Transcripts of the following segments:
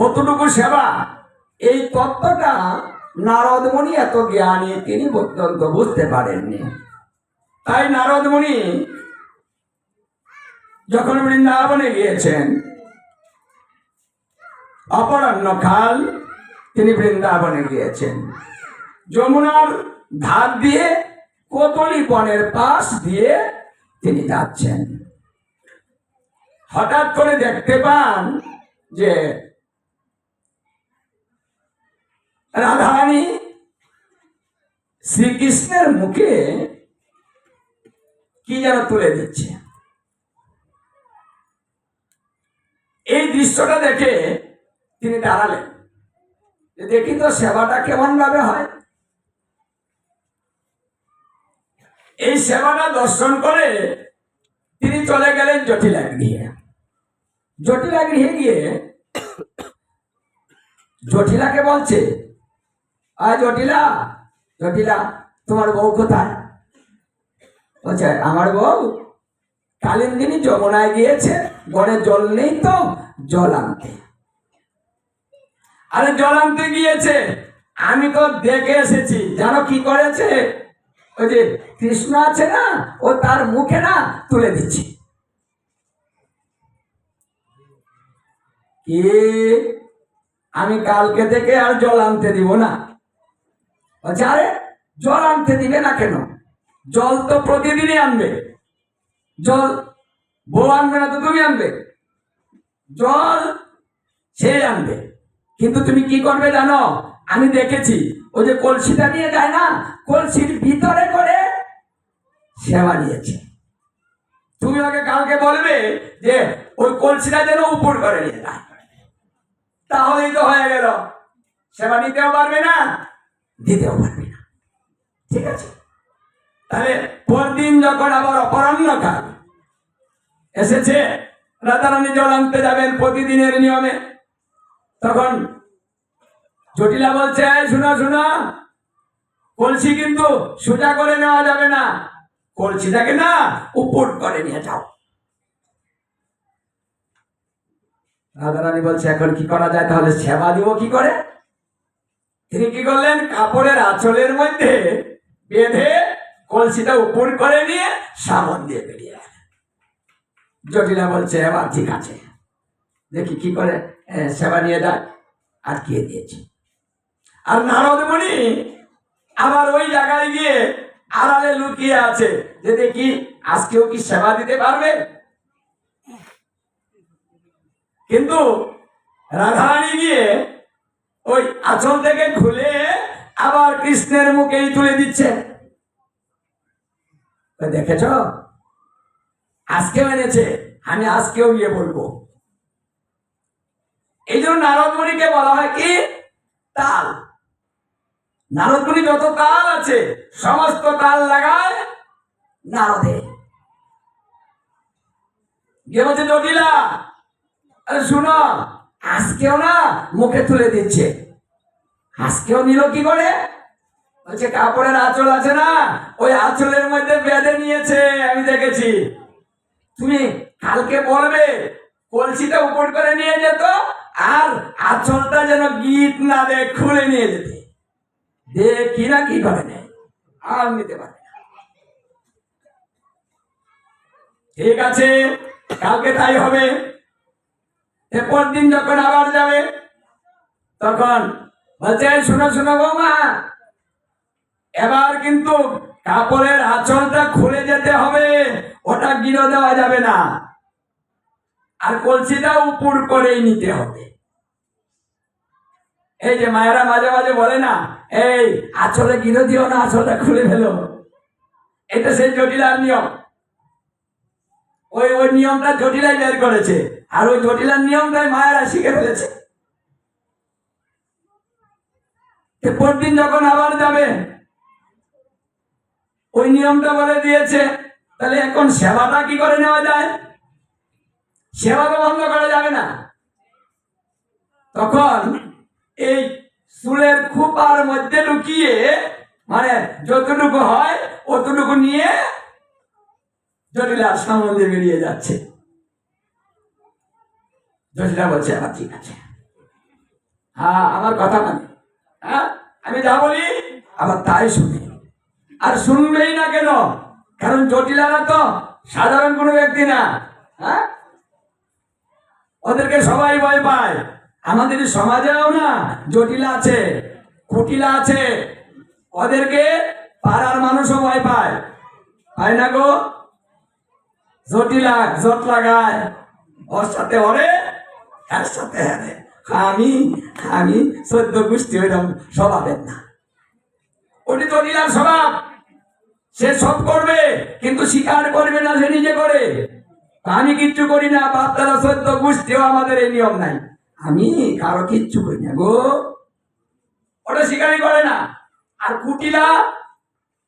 কতটুকু সেবা? এই তত্ত্বটা নারদমণি এত জ্ঞানী, তিনি অত্যন্ত বুঝতে পারেননি। তাই নারদমণি যখন বৃন্দাবনে গিয়েছেন, অপরাহ্ন কাল তিনি বৃন্দাবনে গিয়েছেন। যমুনার ধার দিয়ে, কোতলি বনের পাশ দিয়ে তিনি যাচ্ছেন। হঠাৎ করে দেখতে পান যে রাধারানী শ্রীকৃষ্ণের মুখে কি যেন তুলে দিচ্ছে। এই দৃশ্যটা দেখে তিনি দাঁড়ালেন। দেখি তো সেবাটা কেমন ভাবে হয়। এই সেবাটা দর্শন করে তিনি চলে গেলেন জটিলা গৃহে জটিলা গৃহে গিয়ে জটিলাকে বলছে জটিলা জটিলা, তোমার বউ কোথায়? বলছে, আমার বউ কালিন্দিনী যমুনায় গিয়েছে ঘরে জল নেই তো, জল আনতে। আরে জল আনতে গিয়েছে, আমি তো দেখে এসেছি, জানো কি করেছে? ওই যে কৃষ্ণ আছে না, ও তার মুখে না তুলে দিচ্ছে। কি? আমি কালকে থেকে আর জল আনতে দিব না। বলছে আরে জল আনতে দিবে না কেন? জল তো প্রতিদিনই আনবে। জল বউ আনবে না তো তুমি আনবে? জল সে আনবে। কিন্তু তুমি কি করবে জানো? আমি দেখেছি, ওই যে কলসিটা নিয়ে যায় না, কলসির ভিতরে করে সেবা নিয়েছে তুমি ওকে কালকে বলবে যে, ওই কলসিটা যেন উপর করে নিয়ে যায়। তাহলেই তো হয়ে গেল। সেবা নিতেও পারবে না। দিতেও পারবে না। ঠিক আছে? তাহলে পরদিন যখন আবার অপরাহ্ন কাল, এসেছে, রাধারানী জল আনতে যাবেন প্রতিদিনের নিয়মে, তখন জটিলা বলছে, "এই শোনো শোনো, কলসি কিন্তু সোজা করে নেওয়া যাবে না। কলসিটাকে না উপর করে নিয়ে যাও। রাধারানী বলছে, এখন কি করা যায়? তাহলে সেবা দিব কি করে? তিনি কি করলেন? কাপড়ের আঁচলের মধ্যে বেঁধে কলসিটা উপর করে নিয়ে সামন দিয়ে বেরিয়ে জটিলা বলছে, এবার ঠিক আছে। দেখি কি করে সেবা নিয়ে যায়, আটকিয়ে দিয়েছি। আর নারদ মুনি আবার ওই জায়গায় গিয়ে আড়ালে লুকিয়ে আছে। যে দেখি আজকেও কি সেবা দিতে পারবে? কিন্তু রাধারানী গিয়ে ওই আঁচল থেকে খুলে আবার কৃষ্ণের মুখেই তুলে দিচ্ছে। দেখেছ? আজকেও এনেছে, আমি আজকেও গিয়ে বলব। এই জন্য নারদমণিকে বলা হয় কি? তাল। নারদমণি যত তাল আছে, সমস্ত তাল লাগায় নারদে। গিয়ে বলছে? জটিলা। শুনো আজকেও না মুখে তুলে দিচ্ছে। আজকেও নিল কি করে? বলছে, কাপড়ের আঁচল আছে না, ওই আঁচলের মধ্যে বেঁধে নিয়েছে, আমি দেখেছি। তুমি কালকে বলবে, কলসিটা উপর করে নিয়ে যেত, আর আঁচলটা যেন গীত না দে খুলে নিয়ে যেতে। দেখি না, কি করে নেয় আর নিতে পারে ঠিক আছে, কালকে তাই হবে। এরপর দিন যখন আবার যাবে, তখন বলছে শোনো শোনো বৌমা, এবার কিন্তু কাপড়ের আঁচলটা খুলে যেতে হবে, ওটা গিরো দেওয়া যাবে না। আর কলসিটা উপর করেই নিতে হবে। এই যে মায়েরা মাঝে মাঝে বলে না, এই, আঁচলে গিরো দিও না, আঁচলটা খুলে ফেলো। এটা সেই জটিলার নিয়ম। ওই ওই নিয়মটা জটিলাই বের করেছে। আর ওই জটিলার নিয়মটাই মায়েরা শিখে ফেলেছে। পরদিন যখন আবার যাবে, ওই নিয়মটা বলে দিয়েছে, তাহলে এখন সেবাটা কি করে নেওয়া যায়? সেবা তো বন্ধ করা যাবে না। তখন এই চুলের খুপার মধ্যে লুকিয়ে মানে যতটুকু হয়, অতটুকু নিয়ে জটিলার সম্বন্ধে বেরিয়ে যাচ্ছে। জটিলা বলছে, আবার ঠিক আছে। হ্যাঁ আমার কথা মানে। হ্যাঁ আমি যা বলি, আবার তাই শুনি। আর শুনবেই না কেন? কারণ জটিলারা তো সাধারণ কোনো ব্যক্তি না। হ্যাঁ? ওদেরকে সবাই ভয় পায়। আমাদের সমাজেও না জটিলা আছে, কুটিলা আছে। ওদেরকে পাড়ার মানুষও ভয় পায়। পায় না গো? জটিলা জট লাগায়, ওর সাথে ওরে, এর সাথে হ্যারে আমি আমি সদ্য গোষ্ঠী ওইরকম স্বভাবের না। ওটি জটিলার স্বভাব সে সব করবে, কিন্তু স্বীকার করবে না সে নিজে করে। আমি কিচ্ছু করি না বাচ্চারা সদ্য গোষ্ঠীও আমাদের এই নিয়ম নাই। আমি কারও কিচ্ছু করি না গো। ওটা স্বীকারই করে না। আর কুটিলা,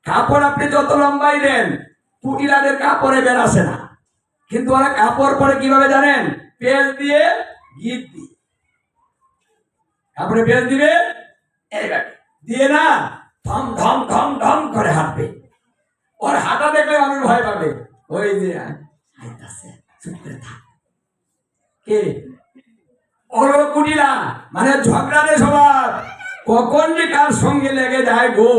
কাপড় আপনি যত লম্বাই দেন, কুটিলাদের কাপড়ে বেরাসে না। কিন্তু ওরা কাপড় পরে কীভাবে জানেন? পেজ দিয়ে গিট দিয়ে। কাপড়ে পেজ দিবে এইভাবে দিয়ে না, ধম ধম ধম ধম করে হাঁটবে। ওর হাঁটা দেখলে মানুষ ভয় পাবে। ওই যে। কে? কুটিলা মানে ঝগড়াটে স্বভাব কখন যে কার সঙ্গে লেগে যায় গো?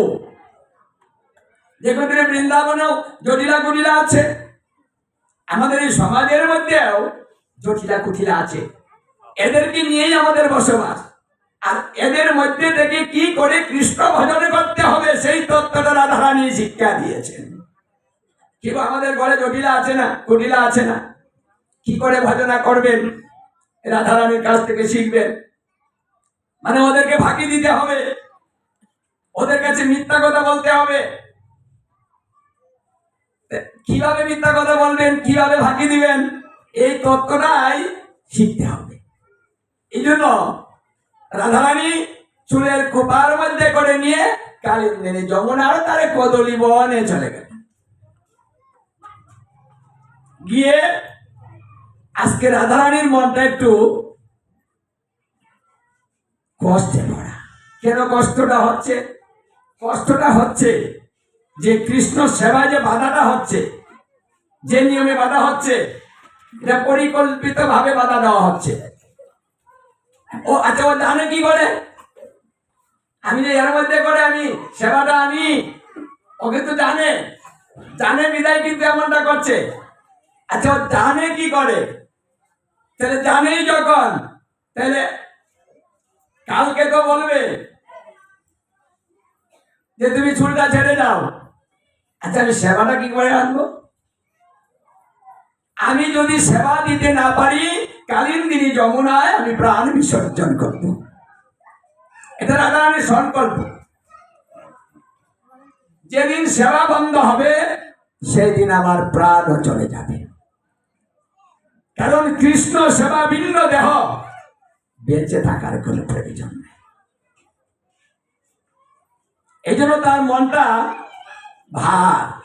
দেখবেন তিনি বৃন্দাবনেও জটিলা কুটিলা আছে। আমাদের এই সমাজের মধ্যেও জটিলা কুটিলা আছে। এদেরকে নিয়েই আমাদের বসবাস। আর এদের মধ্যে থেকে কি করে কৃষ্ণ ভজন করতে হবে সেই তত্ত্বটা রাধারানী শিক্ষা দিয়েছেন। কিন্তু আমাদের ঘরে জটিলা আছে না, কুটিলা আছে না। কি করে ভজনা করবেন? রাধারানীর কাছ থেকে শিখবেন। মানে ওদেরকে ফাঁকি দিতে হবে। ওদের কাছে মিথ্যা কথা বলতে হবে। কীভাবে মিথ্যা কথা বলবেন, কীভাবে ফাঁকি দিবেন, এই তত্ত্বটাই শিখতে হবে। এই জন্য রাধারানী চুলের কোপার মধ্যে করে নিয়ে কালিন্দিনী যমুনার তারে কদলি বনে চলে গেল। গিয়ে আজকে রাধারানীর মনটা একটু কষ্টে ভরা। কেন কষ্টটা হচ্ছে? কষ্টটা হচ্ছে যে কৃষ্ণ সেবায় যে বাধাটা হচ্ছে, যে নিয়মে বাধা হচ্ছে, এটা পরিকল্পিত ভাবে বাধা দেওয়া হচ্ছে। ও আচ্ছা ও জানে কি করে? আমি যে এর মধ্যে করে আমি সেবাটা আনি ওকে তো জানে জানে বিদায় কিন্তু এমনটা করছে। আচ্ছা ও জানে কি করে? তাহলে জানেই যখন, তাহলে কালকে তো বলবে যে তুমি চুলটা ছেড়ে দাও। আচ্ছা আমি সেবাটা কি করে আনব আমি যদি সেবা দিতে না পারি কালিন্দিনী যমুনায় আমি প্রাণ বিসর্জন করব। এটা রাধারানীর সংকল্প। যেদিন সেবা বন্ধ হবে সেই দিন আমার প্রাণও চলে যাবে। কারণ কৃষ্ণ সেবা ভিন্ন দেহ বেঁচে থাকার কোনো প্রয়োজন নেই। এই জন্য তার মনটা ভার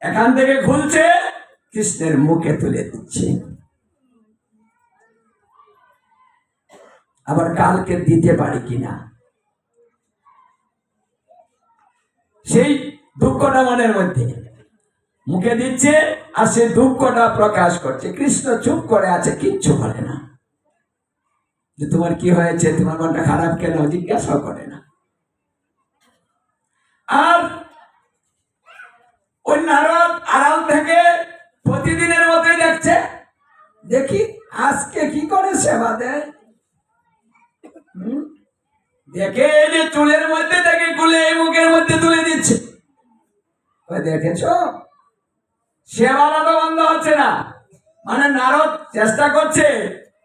এখান থেকে খুলছে, কৃষ্ণের মুখে তুলে দিচ্ছে। আবার কালকে দিতে পারি কিনা? সেই দুঃখটা মনের মধ্যে। মুখে দিচ্ছে আর সে দুঃখটা প্রকাশ করছে। কৃষ্ণ চুপ করে আছে, কিচ্ছু বলে না। যে তোমার কি হয়েছে? তোমার মনটা খারাপ কেন? জিজ্ঞাসা করে না। আর নারদ আড়াল থেকে প্রতিদিনের মতোই দেখছে। দেখি আজকে কি করে সেবা দেয়? দেখে যে চুলের মধ্যে থেকে গুলে এই মুখের মধ্যে তুলে দিচ্ছে। দেখেছ? সেবাটা তো বন্ধ হচ্ছে না। মানে নারদ চেষ্টা করছে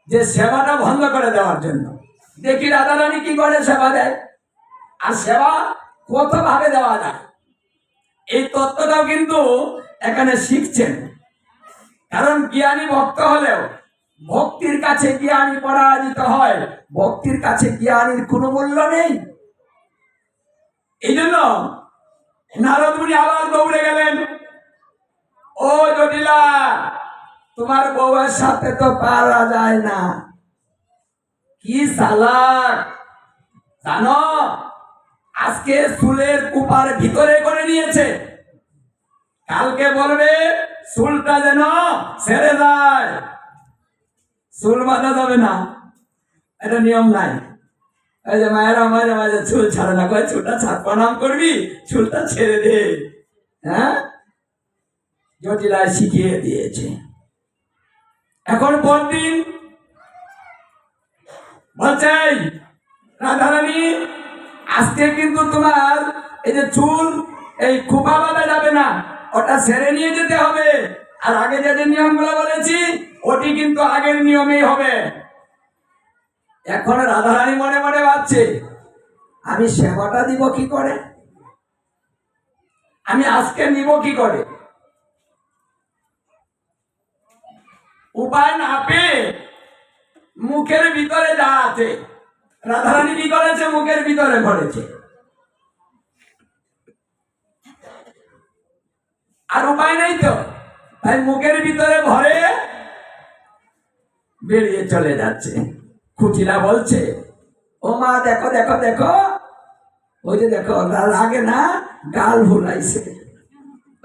যে সেবাটা বন্ধ করে দেওয়ার জন্য। দেখি রাধারানী কি করে সেবা দেয়। আর সেবা কত ভাবে দেওয়া যায়। এই তত্ত্বটাও কিন্তু এখানে শিখছেন। কারণ জ্ঞানী ভক্ত হলেও ভক্তির কাছে জ্ঞানী পরাজিত হয়, ভক্তির কাছে জ্ঞানীর কোনো মূল্য নেই। এই জন্য নারদ মুনি আবার দৌড়ে গেলেন, ও জটিলা, তোমার বউয়ের সাথে তো পারা যায় না। কি সালাক, জানো? আজকে চুলের কুপার ভিতরে করে নিয়েছে। কালকে বলবে, চুলটা যেন ছেড়ে যায়। চুল বাঁধা যাবে না। এটা নিয়ম নাই। এই যে মায়েরা মাঝে মাঝে চুল ছাড়ে না। কয়, চুলটা ছাড়, প্রণাম করবি? চুলটা ছেড়ে দে। হ্যাঁ? জটিলায় শিখিয়ে দিয়েছে। এখন পরদিন বলছে রাধারানী আজকে কিন্তু তোমার এই যে চুল এই খোপা বাঁধা যাবে না, ওটা সেরে নিয়ে যেতে হবে। আর আগে যে যে নিয়মগুলো বলেছি, ওটি কিন্তু আগের নিয়মেই হবে। এখন রাধারানী মনে মনে ভাবছে, আমি সেবাটা দিব কি করে? আমি আজকে নিব কি করে? উপায় না পেয়ে মুখের ভিতরে যা আছে রাধারানী কি করেছে? মুখের ভিতরে ভরেছে। আর উপায় নাই তো। তাই মুখের ভিতরে ভরে বেরিয়ে চলে যাচ্ছে। খুচিলা বলছে, ও মা, দেখো দেখো দেখো। ওই যে দেখো লাগে না, গাল ভুলাইছে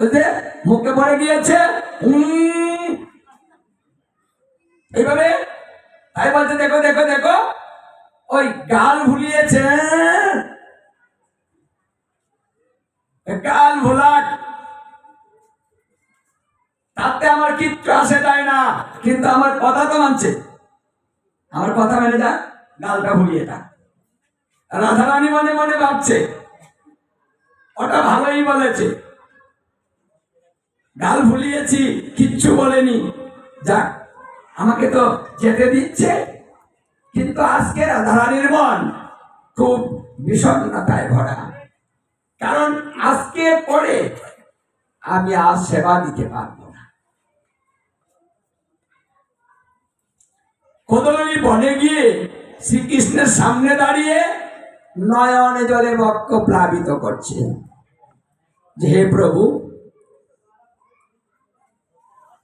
ওই যে মুখে ভরে গিয়েছে এইভাবে? তাই বলছে, দেখো দেখো দেখো। ওই গাল ভুলিয়েছে। গাল ভোলাক তাতে আমার কিচ্ছু আসে যায় না? কিন্তু আমার কথা তো মানছে। আমার কথা মেনে যা, গালটা ভুলিয়ে যা রাধারানী মনে মনে ভাবছে, ওটা ভালোই বলেছে। গাল ভুলিয়েছি, কিচ্ছু বলেনি। যাক, আমাকে তো যেতে দিচ্ছে। কিন্তু আজকে রাধারানীর মন খুব বিষণ্ণতায় ভরা। কারণ আজকে পরে আমি আর সেবা দিতে পারব না। কোদলী বনে গিয়ে শ্রীকৃষ্ণের সামনে দাঁড়িয়ে নয়নে জলে বক্ষ প্লাবিত করছে। যে হে প্রভু,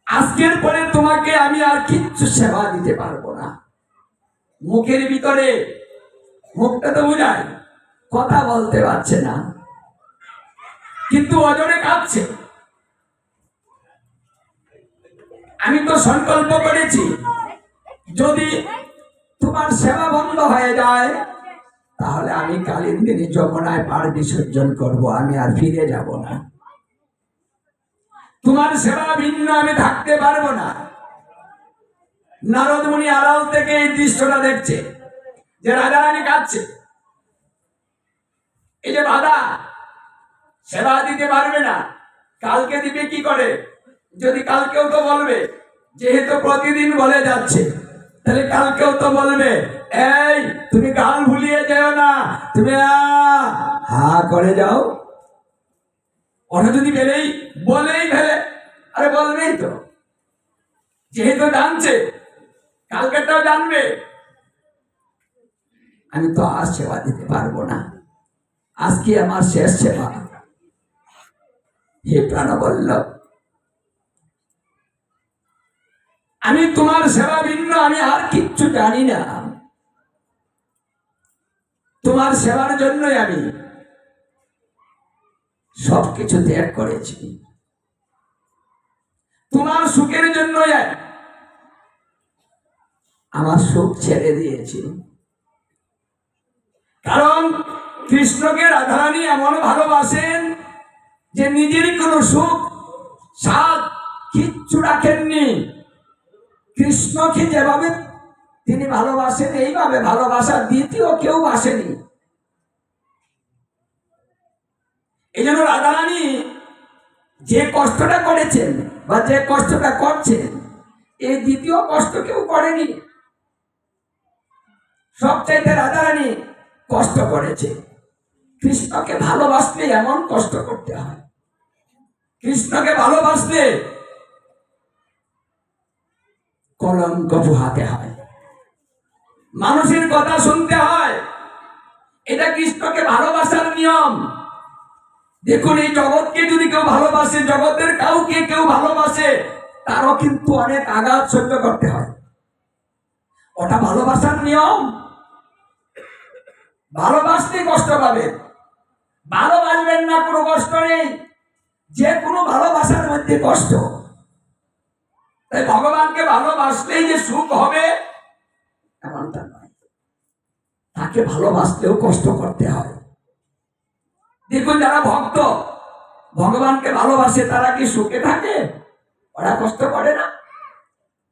আজকের পরে তোমাকে আমি আর কিচ্ছু সেবা দিতে পারব না। মুখের ভিতরে মুখটা তো বুঝায়, কথা বলতে পারছে না। কিন্তু অজরে কাঁদছে আমি তো সংকল্প করেছি, যদি তোমার সেবা বন্ধ হয়ে যায়, তাহলে আমি কালিন্দিনী যমুনায় পার বিসর্জন করব, আমি আর ফিরে যাব না। তোমার সেবা ভিন্ন, আমি থাকতে পারব না। নারদমণি আড়াল থেকে এই দৃশ্যটা দেখছে যে রাজারানী কাঁদছে। এই যে বাধা, সেবা দিতে পারবে না। কালকে দিবে কি করে? যদি কালকেও তো বলবে, যেহেতু প্রতিদিন বলে যাচ্ছে, তাহলে কালকেও তো বলবে, এই, তুমি গাল ভুলিয়ে যেও না, তুমি হা করে যাও। ওটা যদি বেলেই বলেই ফেলে, আরে বলবেই তো। যেহেতু জানছে কালকেটাও জানবে। আমি তো আর সেবা দিতে পারব না। আজকে আমার শেষ সেবা। হে প্রাণবল্লভ। আমি তোমার সেবা ভিন্ন, আমি আর কিচ্ছু জানি না। তোমার সেবার জন্যই আমি সবকিছু ত্যাগ করেছি। তোমার সুখের জন্যই আমার সুখ ছেড়ে দিয়েছি কারণ কৃষ্ণকে রাধারানী এমন ভালোবাসেন যে নিজের কোনো সুখ, স্বাদ কিচ্ছু রাখেননি। কৃষ্ণকে যেভাবে তিনি ভালোবাসেন, এইভাবে ভালোবাসা দ্বিতীয় কেউ বাসেনি। এই জন্য রাধারানী যে কষ্টটা করেছেন বা যে কষ্টটা করছেন, এই দ্বিতীয় কষ্ট কেউ করেনি। সবচাইতে রাধারানী কষ্ট করেছে। কৃষ্ণকে ভালোবাসলে এমন কষ্ট করতে হয়। কৃষ্ণকে ভালোবাসলে কলঙ্ক পোহাতে হয়। মানুষের কথা শুনতে হয়। এটা কৃষ্ণকে ভালোবাসার নিয়ম। দেখুন, এই জগৎকে যদি কেউ ভালোবাসে, জগতের কাউকে কেউ ভালোবাসে, তারও কিন্তু অনেক আঘাত সহ্য করতে হয়। ওটা ভালোবাসার নিয়ম। ভালোবাসতে কষ্ট পাবে। ভালোবাসবেন না, কোনো কষ্ট নেই। যে কোনো ভালোবাসার মধ্যে কষ্ট। তাই ভগবানকে ভালোবাসলেই যে সুখ হবে, এমনটা নয়। তাকে ভালোবাসতেও কষ্ট করতে হয়। দেখুন যারা ভক্ত, ভগবানকে ভালোবাসে, তারা কি সুখে থাকে? ওরা কষ্ট করে না।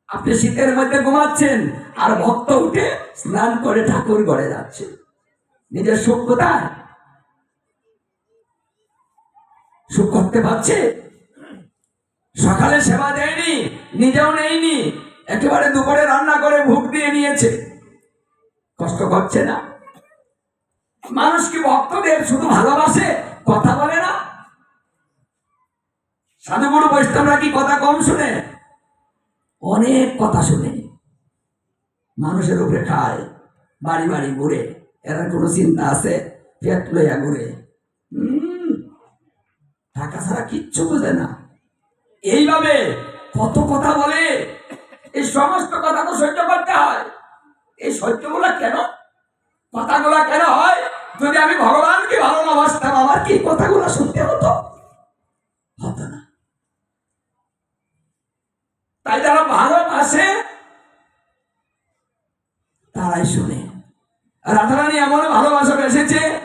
আপনি শীতের মধ্যে ঘুমাচ্ছেন, আর ভক্ত উঠে স্নান করে ঠাকুর ঘরে যাচ্ছে। নিজের সুখ কোথায়? সুখ করতে পারছে? সকালে সেবা দেয়নি, নিজেও নেয়নি, একেবারে দুপুরে রান্না করে ভুগ দিয়ে নিয়েছে। কষ্ট করছে না? মানুষ কি ভক্তদের শুধু ভালোবাসে, কথা বলে না? সাধুগুরু বৈষ্ণবরা কি কথা কম শুনে? অনেক কথা শুনে। মানুষের উপরে খায় বাড়ি বাড়ি ঘুরে। এরা কোনো চিন্তা আছে? পেট লইয়া ঘুরে। টাকা ছাড়া কিচ্ছু বোঝে না। এইভাবে কত কথা বলে, এই সমস্ত কথা তো সহ্য করতে হয়। এই সহ্যগুলো কেন? কথাগুলো কেন হয়? যদি আমি ভগবানকে ভালো না বাসতাম আমার কি কথাগুলো শুনতে হতো? হতো না। তাই যারা ভালোবাসে, তারাই শুনে। রাধারানী এমন ভালোবাসা বেসেছে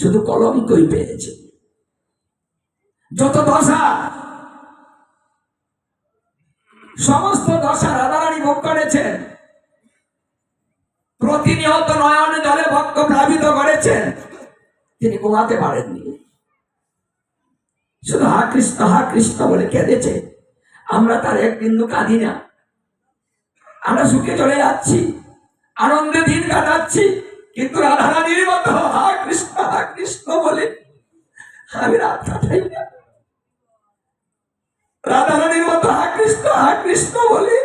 শুধু কলঙ্কই পেয়েছে। যত দশা, সমস্ত দশা রাধারানী ভোগ করেছেন। প্রতিনিয়ত নয়নে জলে ভক্ত প্লাবিত করেছেন। তিনি ঘুমাতে পারেননি। শুধু হা কৃষ্ণ হা কৃষ্ণ বলে কেঁদেছে। আমরা তার এক বিন্দু কাঁদি না। আমরা সুখে চলে যাচ্ছি। আনন্দে দিন কাটাচ্ছি, কিন্তু রাধারানীর মতো, হা কৃষ্ণ হা কৃষ্ণ বলে আমি রাত কাটাই না। রাধারানীর মতো, হা কৃষ্ণ হা কৃষ্ণ বলে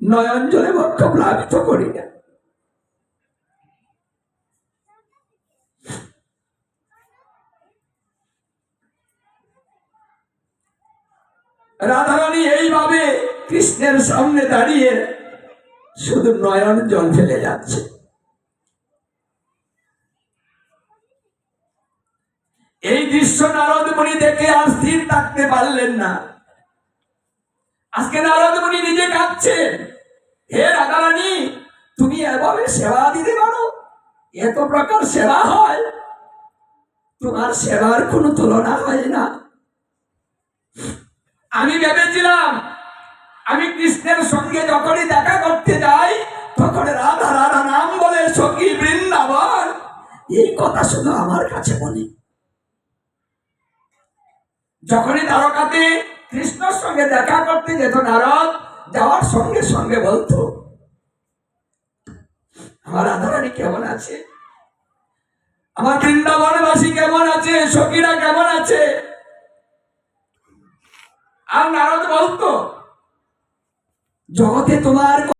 নয়ন জলে বক্ষ প্লাবিত করি না। রাধারানী এইভাবে কৃষ্ণের সামনে দাঁড়িয়ে শুধু নয়ন জল ফেলে যাচ্ছে। এই দৃশ্য নারদ মুনি দেখে আর স্থির থাকতে পারলেন না। আজকে নারদ মুনি নিজে কাঁদছেন হে রাধারানী, তুমি এভাবে সেবা দিতে পারো? এত প্রকার সেবা হয়। তোমার সেবার কোনো তুলনা হয় না। আমি ভেবেছিলাম আমি কৃষ্ণের সঙ্গে যখনই দেখা করতে যাই, তখন রাধা রাধা নাম বলে সখী বৃন্দাবন। এই কথা শুধু আমার কাছে বলে। যখনই দ্বারকাতে কৃষ্ণর সঙ্গে দেখা করতে যেত নারদ, যাওয়ার সঙ্গে সঙ্গে বলতো, আমার রাধারানী কেমন আছে? আমার বৃন্দাবনবাসী কেমন আছে? সখীরা কেমন আছে? আর নারদ বলতো জগতে তোমার